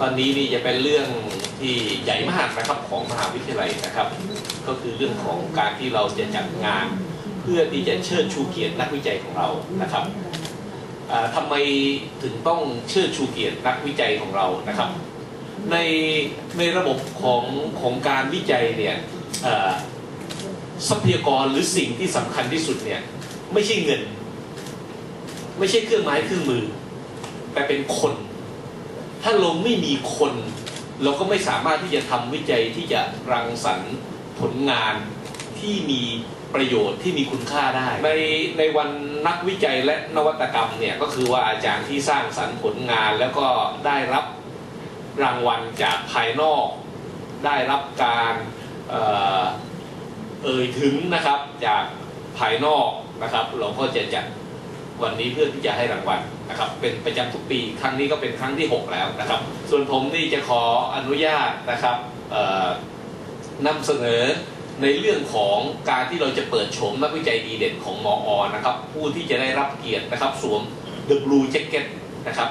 ตอนนี้นี่จะเป็นเรื่องที่ใหญ่มากนะครับของมหาวิทยาลัยนะครับ ก็คือเรื่องของการที่เราจะจัดงาน เพื่อที่จะเชิดชูเกียรตินักวิจัยของเรานะครับอ่าทำไมถึงต้องเชิดชูเกียรตินักวิจัยของเรานะครับ ในในระบบของของการวิจัยเนี่ยทรัพยากรหรือสิ่งที่สำคัญที่สุดเนี่ยไม่ใช่เงิน ไม่ใช่เครื่องไม้เครื่องมือ แต่เป็นคน ถ้าเราไม่มีคน เราก็ไม่สามารถที่จะทำวิจัยที่จะรังสรรค์ผลงานที่มีประโยชน์ที่มีคุณค่าได้ ในในวันนักวิจัยและนวัตกรรมเนี่ยก็คือว่าอาจารย์ที่สร้างสรรค์ผลงานแล้วก็ได้รับรางวัลจากภายนอก ได้รับการเอ่อเอ่ยถึงนะครับจากภายนอกนะครับ เราก็จะจัด วันนี้เพื่อที่จะให้รางวัลนะครับ เป็นประจำทุกปี ครั้งนี้ก็เป็นครั้งที่ 6 แล้วนะครับ ส่วนผมนี่จะขออนุญาตนะครับนำเสนอในเรื่องของการที่เราจะเปิดโฉมนักวิจัยดีเด่นของมออนะครับ ผู้ที่จะได้รับเกียรตินะครับสวม The Blue Jacket นะครับ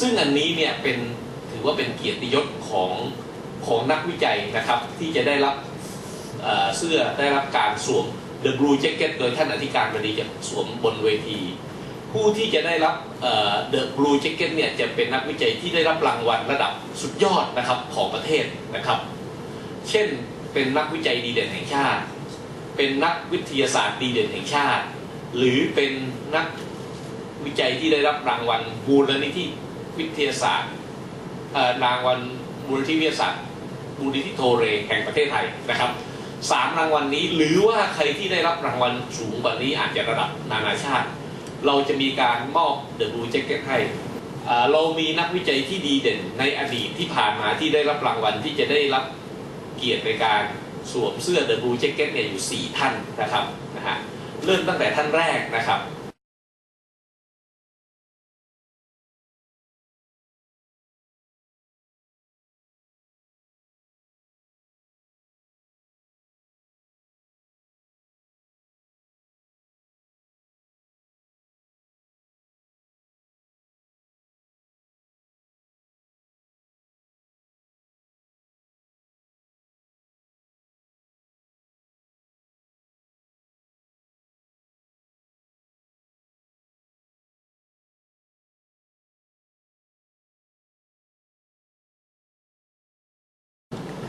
ซึ่งอันนี้เนี่ยเป็นถือว่าเป็นเกียรติยศของของนักวิจัยนะครับ ที่จะได้รับเอ่อเสื้อได้รับการสวม The Blue Jacket โดยท่านอธิการบดีจะสวมบนเวที ผู้ที่จะได้รับเอ่อ The Blue Jacket เนี่ยจะเป็นนักวิจัยที่ได้รับรางวัลระดับสุดยอดนะครับของประเทศนะครับ เช่นเป็นนักวิจัยดีเด่นแห่งชาติ เป็นนักวิทยาศาสตร์ดีเด่นแห่งชาติ หรือเป็นนักวิจัยที่ได้รับรางวัลมูลนิธิวิทยาศาสตร์รางวัลมูลนิธิวิทยาศาสตร์มูลนิธิโทเรแห่งประเทศไทยนะครับสามรางวัลนี้หรือว่าใครที่ได้รับรางวัลสูงกว่านี้อาจจะระดับนานาชาติ เราจะมีการมอบเดอะบลูแจ็คเก็ตให้เรามีนักวิจัยที่ดีเด่นในอดีตที่ผ่านมาที่ได้รับรางวัลที่จะได้รับเกียรติในการสวมเสื้อเดอะบลูแจ็คเก็ตเนี่ยอยู่ 4 ท่านนะครับนะฮะเริ่มตั้งแต่ท่านแรกนะครับ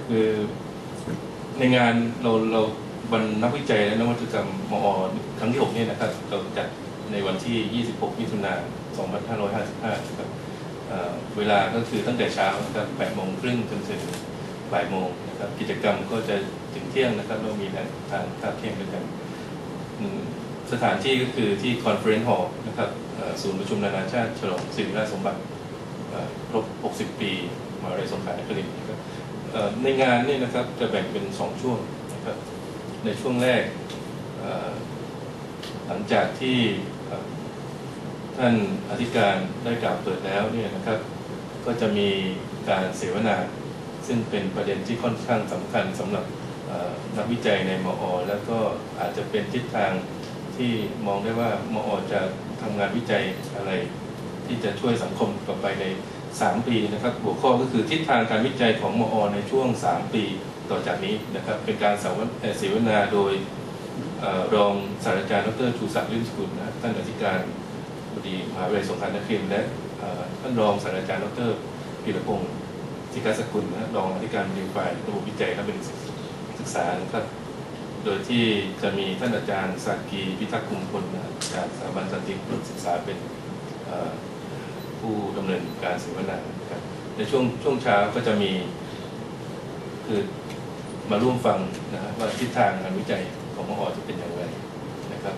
คือในงานเราเราวันนักวิจัยและนวัตกรรมมอครั้งที่ 6 เนี่ยนะครับเราจัดในวันที่ 26 มิถุนายน 2555 นะครับเเวลาก็คือตั้งแต่เช้านะครับ8โมงครึ่งจนถึงบ่ายโมงนะครับกิจกรรมก็จะถึงเที่ยงนะครับ เรามีทานทานข้าวเที่ยงด้วยกัน สถานที่ก็คือที่คอนเฟอเรนซ์ฮอลล์นะครับศูนย์ประชุมนานาชาติ ฉลองสิริราชสมบัติครบ 60 ปีมหาวิทยาลัยสงขลานครินทร์นะครับ ในงานเนี่ยนะครับจะแบ่งเป็นสองช่วงนะครับในช่วงแรกหลังจากที่ท่านอธิการได้กล่าวเปิดแล้วเนี่ยนะครับ ก็จะมีการเสวนา ซึ่งเป็นประเด็นที่ค่อนข้างสำคัญสำหรับนักวิจัยในมอ แล้วก็อาจจะเป็นทิศทางที่มองได้ว่ามอ จะทำงานวิจัยอะไรที่จะช่วยสังคมต่อไปใน 3 ปีนะครับ หัวข้อก็คือทิศทางการวิจัยของมอ ในช่วง 3 ปีต่อจากนี้นะครับ เป็นการเสวเสวนาโดยอรองศาสตราจารย์ดรชูศักดิ์ลื่นสกุลนะท่านอธิการบดีมหาวิทยาลัยสงขลานครินทร์และท่านรองศาสตราจารย์ดรพีรพงศ์ธิกาสกุลนะรองอธิการบดีฝ่ายระบบวิจัยและบริศึกษานะครับ โดยที่จะมีท่านอาจารย์สากีพิทักษ์คุมพลนะจากสถาบันสันติศึกษาเป็นเอ่อ ผู้ดำเนินการเสวนาครับในช่วงช่วงเช้าก็จะมีคือมาร่วมฟังนะครับว่าทิศทางการวิจัยของมหอจะเป็นอย่างไรนะครับ